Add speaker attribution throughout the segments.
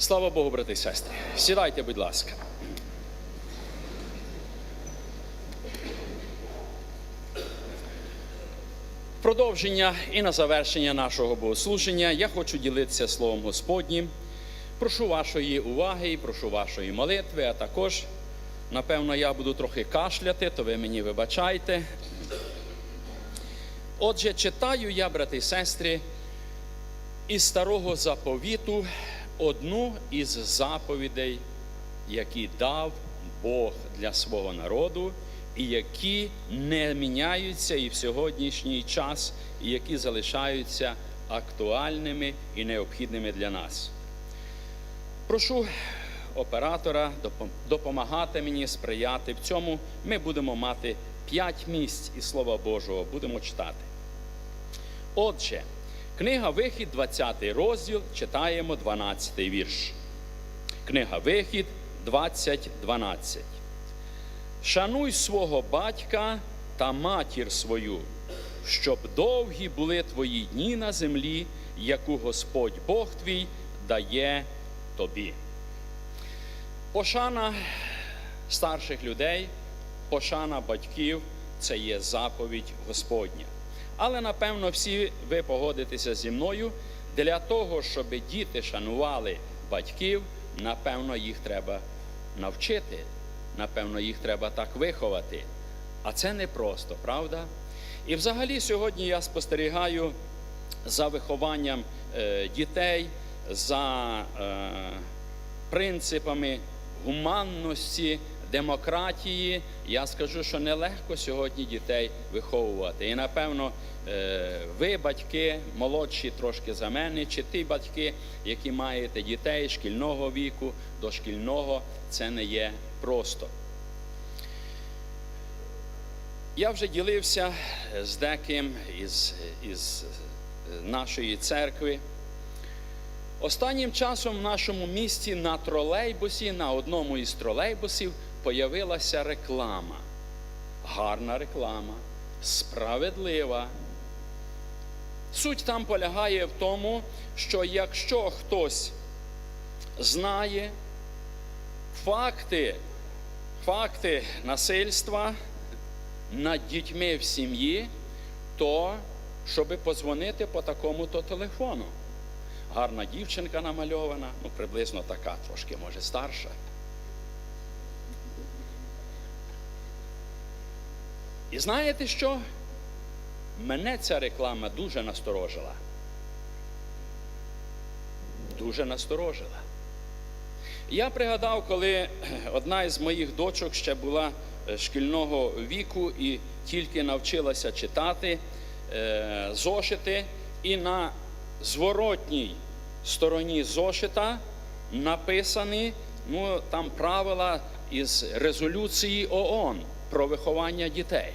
Speaker 1: Слава Богу, брати і сестри. Сідайте, будь ласка. Продовження і на завершення нашого богослуження я хочу ділитися Словом Господнім. Прошу вашої уваги і прошу вашої молитви, а також, напевно, я буду трохи кашляти, то ви мені вибачайте. Отже, читаю я, брати і сестри, із старого заповіту одну із заповідей, які дав Бог для свого народу, і які не міняються і в сьогоднішній час, і які залишаються актуальними і необхідними для нас. Прошу оператора допомагати мені сприяти в цьому. Ми будемо мати п'ять місць із Слова Божого, будемо читати. Отже, книга Вихід, 20 розділ, читаємо 12 вірш. Книга Вихід 20.12. Шануй свого батька та матір свою, щоб довгі були твої дні на землі, яку Господь Бог твій дає тобі. Пошана старших людей, пошана батьків це є заповідь Господня. Але напевно всі ви погодитеся зі мною, для того, щоб діти шанували батьків, напевно, їх треба навчити, напевно, їх треба так виховати. А це непросто, правда? І взагалі сьогодні я спостерігаю за вихованням е, дітей, за е, принципами гуманності, демократії. Я скажу, що нелегко сьогодні дітей виховувати. І напевно, е, ви, батьки, молодші трошки за мене, чи ті батьки, які маєте дітей шкільного віку, дошкільного, це не є просто. Я вже ділився з деким із, із нашої церкви. Останнім часом в нашому місті на тролейбусі, на одному із тролейбусів, появилася реклама. Гарна реклама, справедлива. Суть там полягає в тому, що якщо хтось знає факти, факти насильства над дітьми в сім'ї, то щоб позвонити по такому-то телефону. Гарна дівчинка намальована, ну приблизно така, трошки, може, старша. І знаєте що? Мене ця реклама дуже насторожила. Дуже насторожила. Я пригадав, коли одна із моїх дочок ще була е, шкільного віку і тільки навчилася читати е, зошити, і на зворотній стороні зошита написані ну, там правила із резолюції ООН про виховання дітей.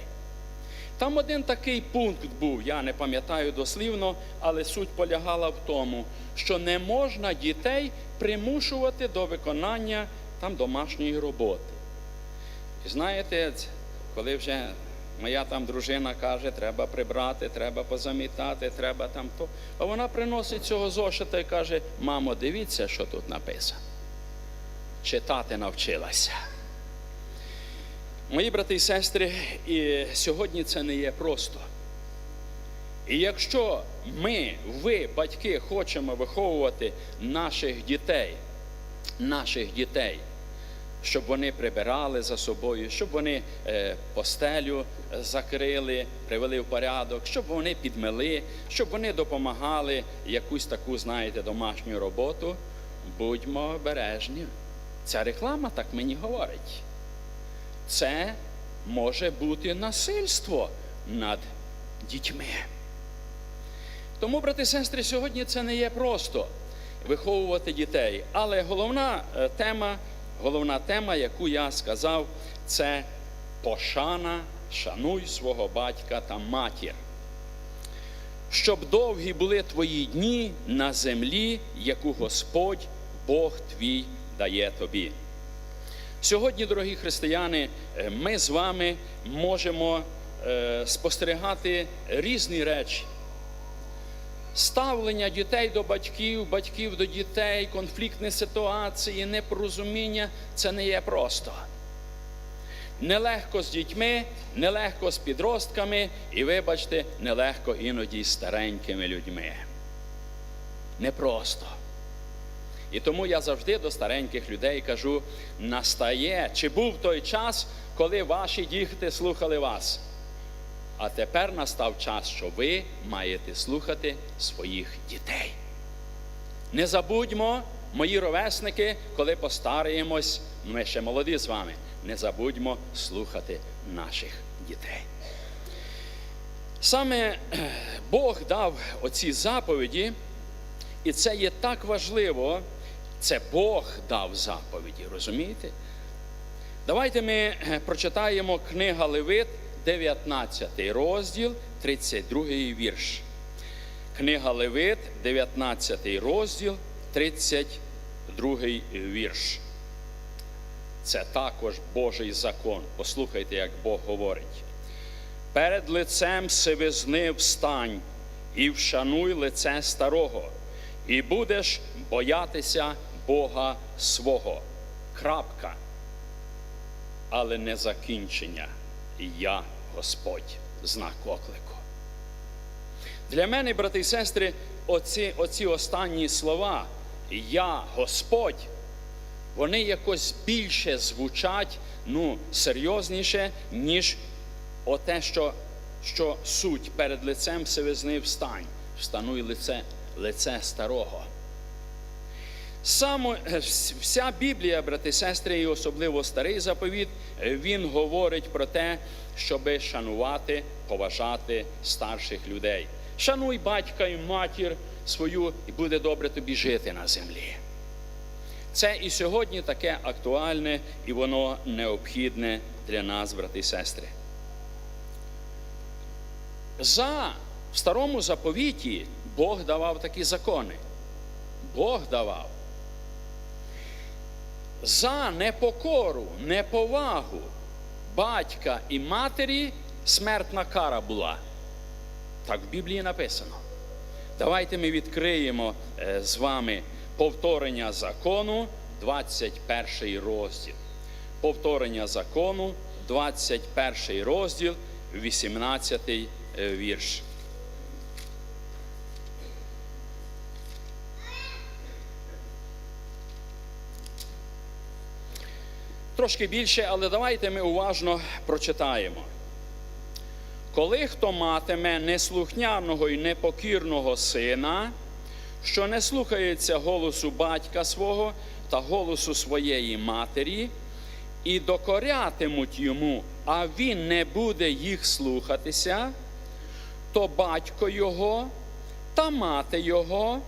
Speaker 1: Там один такий пункт був, я не пам'ятаю дослівно, але суть полягала в тому, що не можна дітей примушувати до виконання там домашньої роботи. І знаєте, коли вже моя там дружина каже, треба прибрати, треба позамітати, треба там то, а вона приносить цього зошита і каже: мамо, дивіться, що тут написано. Читати навчилася. Мої брати і сестри, і сьогодні це не є просто. І якщо ми, ви, батьки, хочемо виховувати наших дітей, наших дітей, щоб вони прибирали за собою, щоб вони е, постелю закрили, привели в порядок, щоб вони підмели, щоб вони допомагали якусь таку, знаєте, домашню роботу, будьмо обережні. Ця реклама так мені говорить це може бути насильство над дітьми. Тому, брати і сестри, сьогодні це не є просто виховувати дітей. Але головна е, тема, головна тема, яку я сказав, це пошана, шануй свого батька та матір. Щоб довгі були твої дні на землі, яку Господь Бог твій дає тобі. Сьогодні, дорогі християни, е, ми з вами можемо е, спостерігати різні речі. ставлення дітей до батьків, батьків до дітей, конфліктні ситуації, непорозуміння це не є просто. Нелегко з дітьми, нелегко з підростками, і, вибачте, нелегко іноді з старенькими людьми. Непросто. І тому я завжди до стареньких людей кажу: настає, чи був той час, коли ваші діти слухали вас. А тепер настав час, що ви маєте слухати своїх дітей. Не забудьмо, мої ровесники, коли постараємось, ми ще молоді з вами, не забудьмо слухати наших дітей. Саме Бог дав оці заповіді, і це є так важливо, це Бог дав заповіді, розумієте? Давайте ми е, прочитаємо книга Левит, 19 розділ, 32 вірш. Книга Левит, 19 розділ, 32 вірш. Це також Божий закон. Послухайте, як Бог говорить. Перед лицем сивизни встань і вшануй лице старого, і будеш боятися Бога свого. Крапка. Але не закінчення. Я Господь, знак оклику. Для мене, брати і сестри, оці, оці останні слова Я Господь, вони якось більше звучать, ну, серйозніше, ніж оте, що, що суть перед лицем Всевизни встань, встануй лице, лице старого. Саме вся Біблія, брати сестри, і особливо старий заповіт, він говорить про те, щоби шанувати, поважати старших людей. Шануй батька і матір свою, і буде добре тобі жити на землі. Це і сьогодні таке актуальне, і воно необхідне для нас, брати і сестри. За в старому заповіті Бог давав такі закони. Бог давав. За непокору, неповагу батька і матері смертна кара була. Так в Біблії написано. Давайте ми відкриємо е, з вами повторення закону, 21 розділ. Повторення закону, 21 розділ, 18 вірш. Трошки більше, але давайте ми уважно прочитаємо. Коли хто матиме неслухняного і непокірного сина, що не слухається голосу батька свого та голосу своєї матері, і докорятимуть йому, а він не буде їх слухатися, то батько його та мати його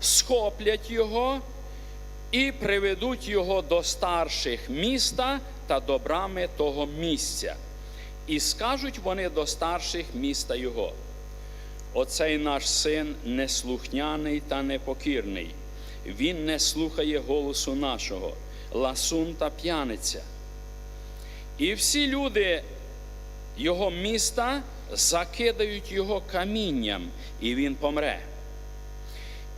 Speaker 1: схоплять його і приведуть його до старших міста та до брами того місця. І скажуть вони до старших міста його. Оцей наш син неслухняний та непокірний. Він не слухає голосу нашого, ласун та п'яниця. І всі люди його міста закидають його камінням, і він помре.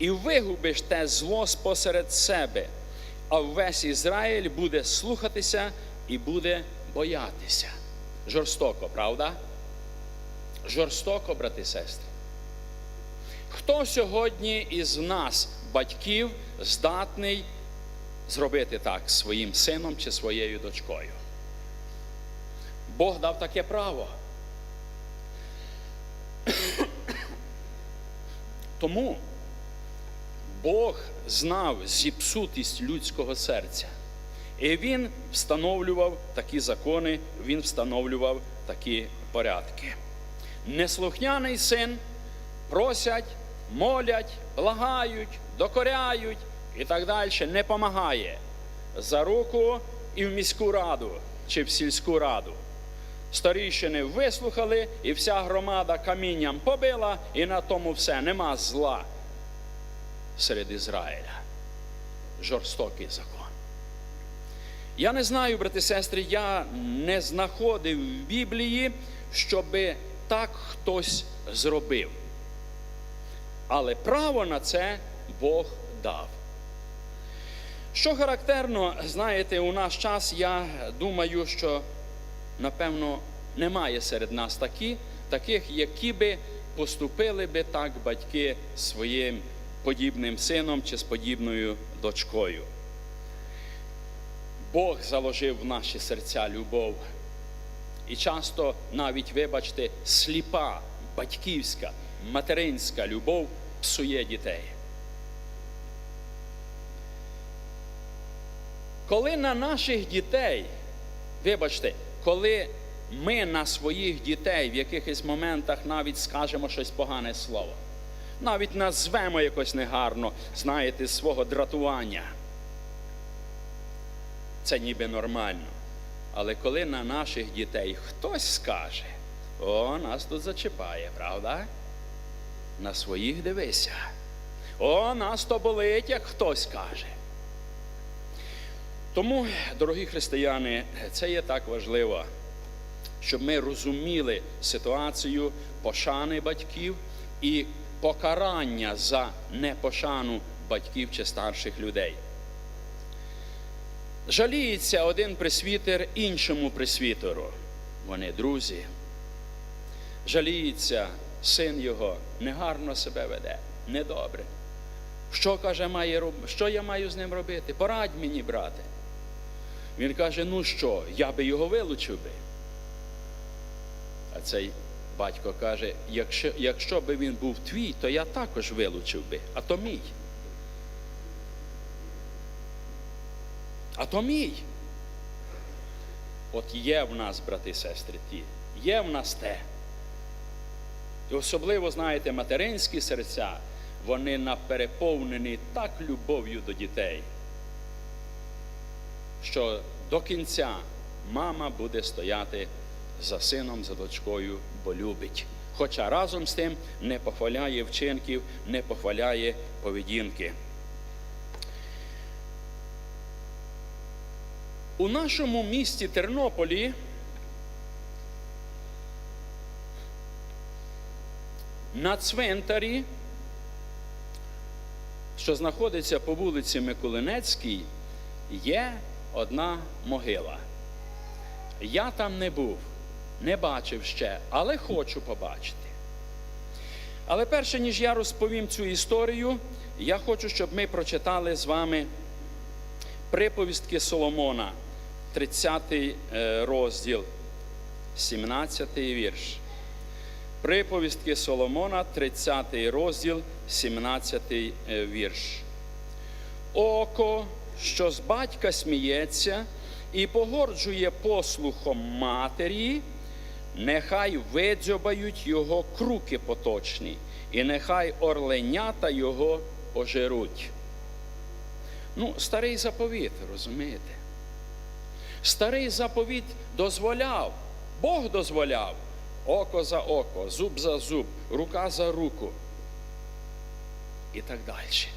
Speaker 1: І вигубиш те зло спосеред себе, а весь Ізраїль буде слухатися і буде боятися. Жорстоко, правда? Жорстоко, брати і сестри. Хто сьогодні із нас, батьків, здатний зробити так своїм сином чи своєю дочкою? Бог дав таке право. Тому Бог знав зіпсутість людського серця. І він встановлював такі закони, він встановлював такі порядки. Неслухняний син просять, молять, благають, докоряють і так далі, не помагає за руку і в міську раду чи в сільську раду. Старіщини вислухали, і вся громада камінням побила, і на тому все нема зла серед Ізраїля. Жорстокий закон. Я не знаю, брати і сестри, я не знаходив в Біблії, щоби так хтось зробив. Але право на це Бог дав. Що характерно, знаєте, у наш час я думаю, що напевно немає серед нас такі, таких, які би поступили би так батьки своїм подібним сином чи з подібною дочкою. Бог заложив в наші серця любов. І часто навіть, вибачте, сліпа, батьківська, материнська любов псує дітей. Коли на наших дітей, вибачте, коли ми на своїх дітей в якихось моментах навіть скажемо щось погане слово, навіть назвемо якось негарно, знаєте, свого дратування, це ніби нормально. Але коли на наших дітей хтось скаже, о, нас тут зачіпає, правда? На своїх дивися. О, нас то болить, як хтось каже. Тому, дорогі християни, це є так важливо, щоб ми розуміли ситуацію пошани батьків і покарання за непошану батьків чи старших людей. Жаліється один присвітер іншому присвітеру. Вони друзі. Жаліється син його, негарно себе веде, недобре. Що каже, має що я маю з ним робити? Порадь мені, брате. Він каже: ну що, я би його вилучив би. А цей батько каже: якщо, якщо би він був твій, то я також вилучив би, а то мій. А то мій. От є в нас, брати і сестри, ті, є в нас те. І особливо, знаєте, материнські серця, вони напереповнені так любов'ю до дітей, що до кінця мама буде стояти за сином, за дочкою, бо любить. Хоча разом з тим не похваляє вчинків, не похваляє поведінки. У нашому місті Тернополі на цвинтарі, що знаходиться по вулиці Миколинецькій, є одна могила. Я там не був, не бачив ще, але хочу побачити. Але перше, ніж я розповім цю історію, я хочу, щоб ми прочитали з вами приповістки Соломона, 30 розділ, 17 вірш. Приповістки Соломона, 30 розділ, 17 вірш. Око, що з батька сміється і погорджує послухом матері, нехай видзьобають його круки поточні, і нехай орленята його пожируть. Ну, старий заповіт, розумієте? Старий заповіт дозволяв, Бог дозволяв око за око, зуб за зуб, рука за руку і так далі.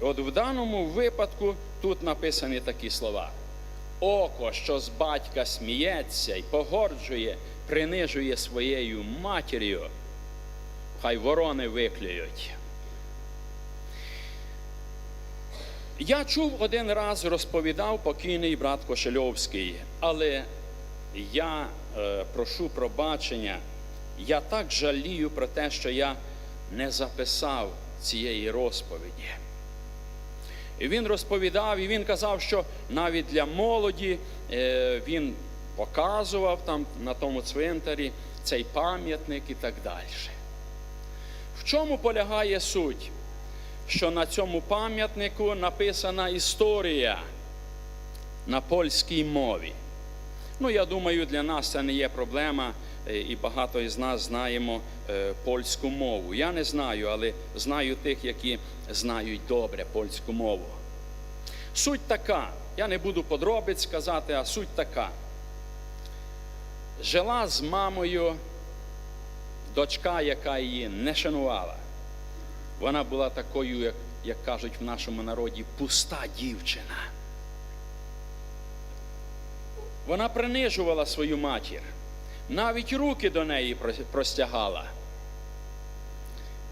Speaker 1: От в даному випадку тут написані такі слова. Око, що з батька сміється і погорджує, принижує своєю матір'ю, хай ворони виклюють. Я чув один раз, розповідав покійний брат Кошельовський, але я е, прошу пробачення, я так жалію про те, що я не записав цієї розповіді. І він розповідав, і він казав, що навіть для молоді е, він показував там на тому цвинтарі цей пам'ятник і так далі. В чому полягає суть? Що на цьому пам'ятнику написана історія на польській мові. Ну, я думаю, для нас це не є проблема, е, і багато із нас знаємо е, польську мову. Я не знаю, але знаю тих, які знають добре польську мову. Суть така, я не буду подробиць сказати, а суть така. Жила з мамою дочка, яка її не шанувала. Вона була такою, як, як кажуть в нашому народі, пуста дівчина. Вона принижувала свою матір, навіть руки до неї простягала.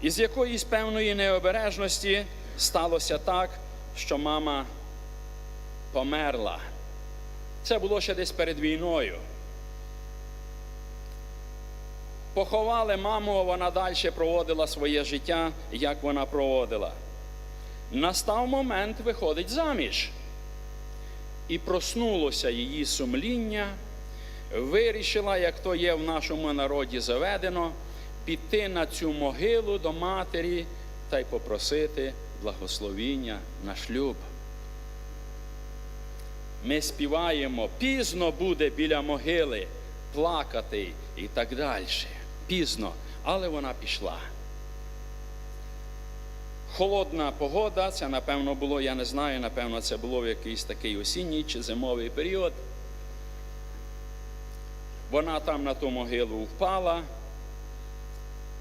Speaker 1: із якоїсь певної необережності сталося так, що мама померла. Це було ще десь перед війною. Поховали маму, вона далі проводила своє життя, як вона проводила. Настав момент виходить заміж. І проснулося її сумління, вирішила, як то є в нашому народі заведено, піти на цю могилу до матері та й попросити благословіння на шлюб. Ми співаємо, пізно буде біля могили плакати і так далі. Пізно, але вона пішла. Холодна погода, це напевно було, я не знаю, напевно, це було в якийсь такий осінній чи зимовий період. Вона там на ту могилу впала,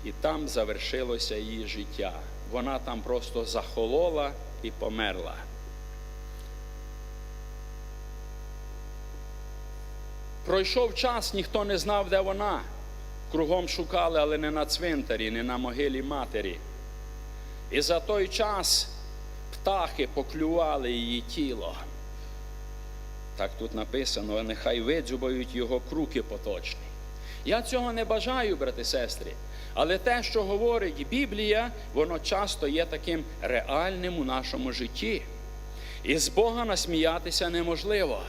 Speaker 1: і там завершилося її життя. Вона там просто захолола і померла. Пройшов час, ніхто не знав, де вона. Кругом шукали, але не на цвинтарі, не на могилі матері. І за той час птахи поклювали її тіло. Так тут написано, нехай видзюбають його круки поточні. Я цього не бажаю, брати сестри. Але те, що говорить Біблія, воно часто є таким реальним у нашому житті. І з Бога насміятися неможливо.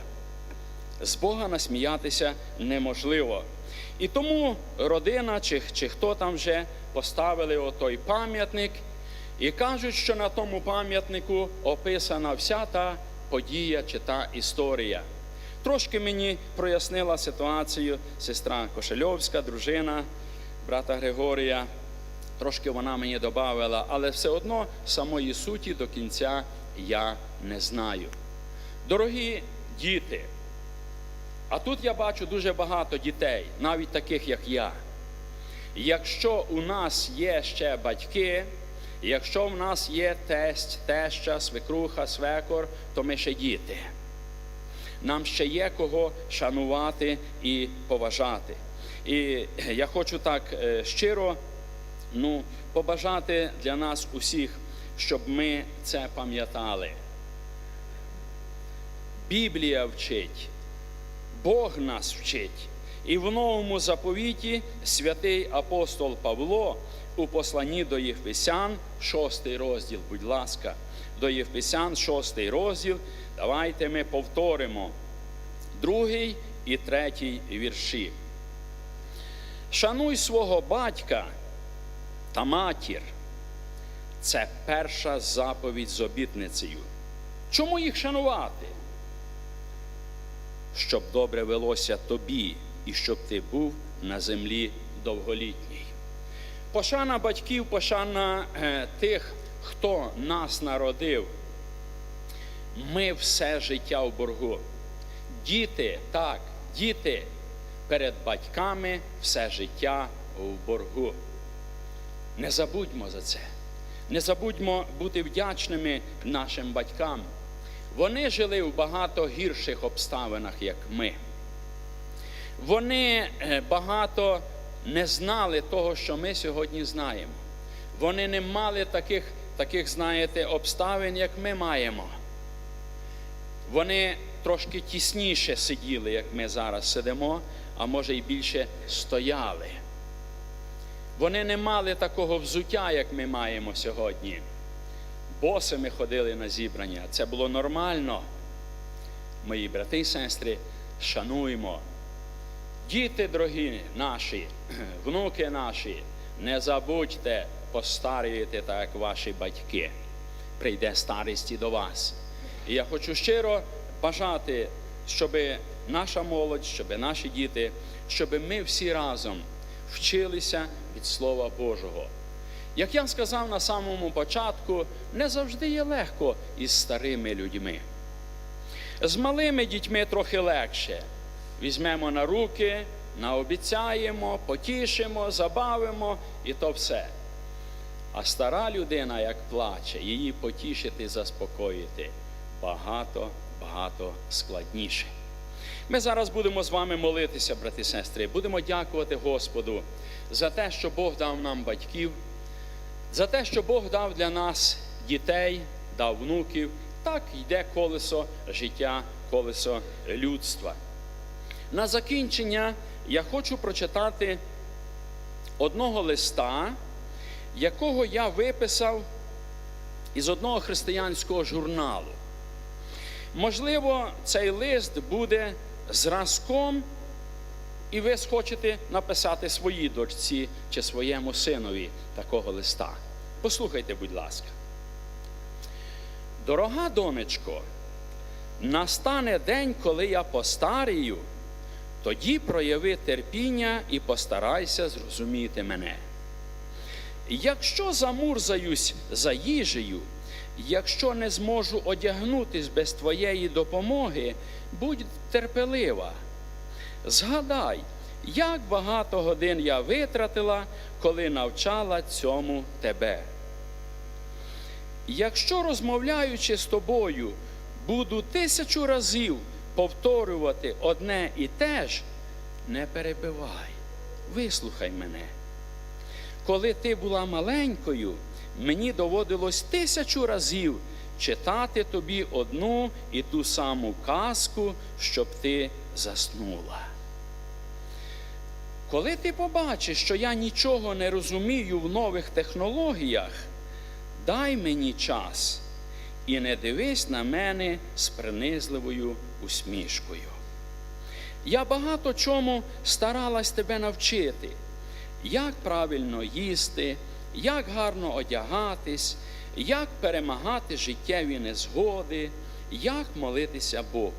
Speaker 1: З Бога насміятися неможливо. І тому родина чи, чи хто там вже поставили отой пам'ятник і кажуть, що на тому пам'ятнику описана вся та подія чи та історія. Трошки мені прояснила ситуацію сестра Кошельовська, дружина брата Григорія. Трошки вона мені додавала, але все одно самої суті до кінця я не знаю. Дорогі діти, а тут я бачу дуже багато дітей, навіть таких, як я. Якщо у нас є ще батьки, якщо в нас є тесть, теща, свекруха, свекор, то ми ще діти. Нам ще є кого шанувати і поважати. І я хочу так е, щиро ну, побажати для нас усіх, щоб ми це пам'ятали. Біблія вчить, Бог нас вчить. І в новому заповіті святий апостол Павло у посланні до Євпесян, шостий розділ, будь ласка, до Євпесян, шостий розділ. Давайте ми повторимо другий і третій вірші. Шануй свого батька та матір. Це перша заповідь з обітницею. Чому їх шанувати? Щоб добре велося тобі і щоб ти був на землі довголітній. Пошана батьків, пошана е, тих, хто нас народив. Ми все життя в боргу. Діти, так, діти перед батьками все життя в боргу. Не забудьмо за це. Не забудьмо бути вдячними нашим батькам. Вони жили в багато гірших обставинах, як ми. Вони е, багато не знали того, що ми сьогодні знаємо. Вони не мали таких, таких, знаєте, обставин, як ми маємо. Вони трошки тісніше сиділи, як ми зараз сидимо, а може й більше стояли. Вони не мали такого взуття, як ми маємо сьогодні. Босими ходили на зібрання. Це було нормально. Мої брати і сестри, шануймо. Діти дорогі наші, внуки наші, не забудьте постаріти так, як ваші батьки. Прийде старість і до вас. І я хочу щиро бажати, щоб наша молодь, щоб наші діти, щоб ми всі разом вчилися від Слова Божого. Як я сказав на самому початку, не завжди є легко із старими людьми. З малими дітьми трохи легше. Візьмемо на руки, наобіцяємо, потішимо, забавимо і то все. А стара людина, як плаче, її потішити, заспокоїти багато, багато складніше. Ми зараз будемо з вами молитися, брати і сестри, будемо дякувати Господу за те, що Бог дав нам батьків, За те, що Бог дав для нас дітей, дав внуків, так йде колесо життя, колесо людства. На закінчення я хочу прочитати одного листа, якого я виписав із одного християнського журналу. Можливо, цей лист буде зразком, і ви схочете написати своїй дочці чи своєму синові такого листа. Послухайте, будь ласка. Дорога донечко, настане день, коли я постарію, тоді прояви терпіння і постарайся зрозуміти мене. Якщо замурзаюсь за їжею, якщо не зможу одягнутись без твоєї допомоги, будь терпелива. Згадай, як багато годин я витратила, коли навчала цьому тебе. Якщо розмовляючи з тобою, буду тисячу разів повторювати одне і те ж, не перебивай, вислухай мене. Коли ти була маленькою, мені доводилось тисячу разів читати тобі одну і ту саму казку, щоб ти заснула. Коли ти побачиш, що я нічого не розумію в нових технологіях, дай мені час і не дивись на мене з принизливою усмішкою. Я багато чому старалась тебе навчити, як правильно їсти, як гарно одягатись, як перемагати життєві незгоди, як молитися Богу.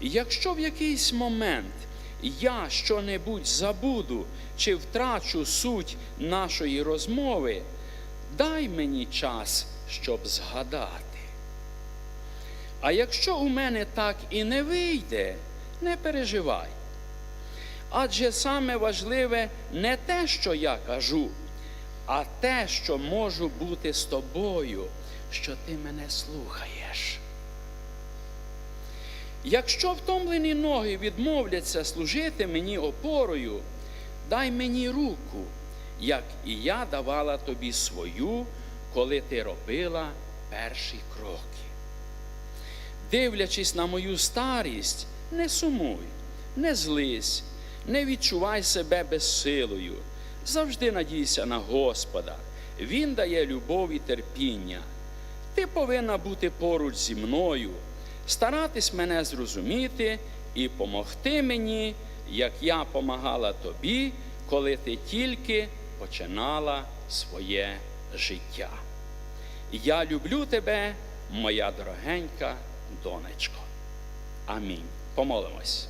Speaker 1: Якщо в якийсь момент я що-небудь забуду чи втрачу суть нашої розмови, дай мені час, щоб згадати. А якщо у мене так і не вийде, не переживай. Адже саме важливе не те, що я кажу, а те, що можу бути з тобою, що ти мене слухаєш. Якщо втомлені ноги відмовляться служити мені опорою, дай мені руку, як і я давала тобі свою, коли ти робила перші кроки. Дивлячись на мою старість, не сумуй, не злись, не відчувай себе безсилою. Завжди надійся на Господа. Він дає любов і терпіння. Ти повинна бути поруч зі мною, старатись мене зрозуміти і помогти мені, як я помагала тобі, коли ти тільки починала своє життя. Я люблю тебе, моя дорогенька донечко. Амінь. Помолимось.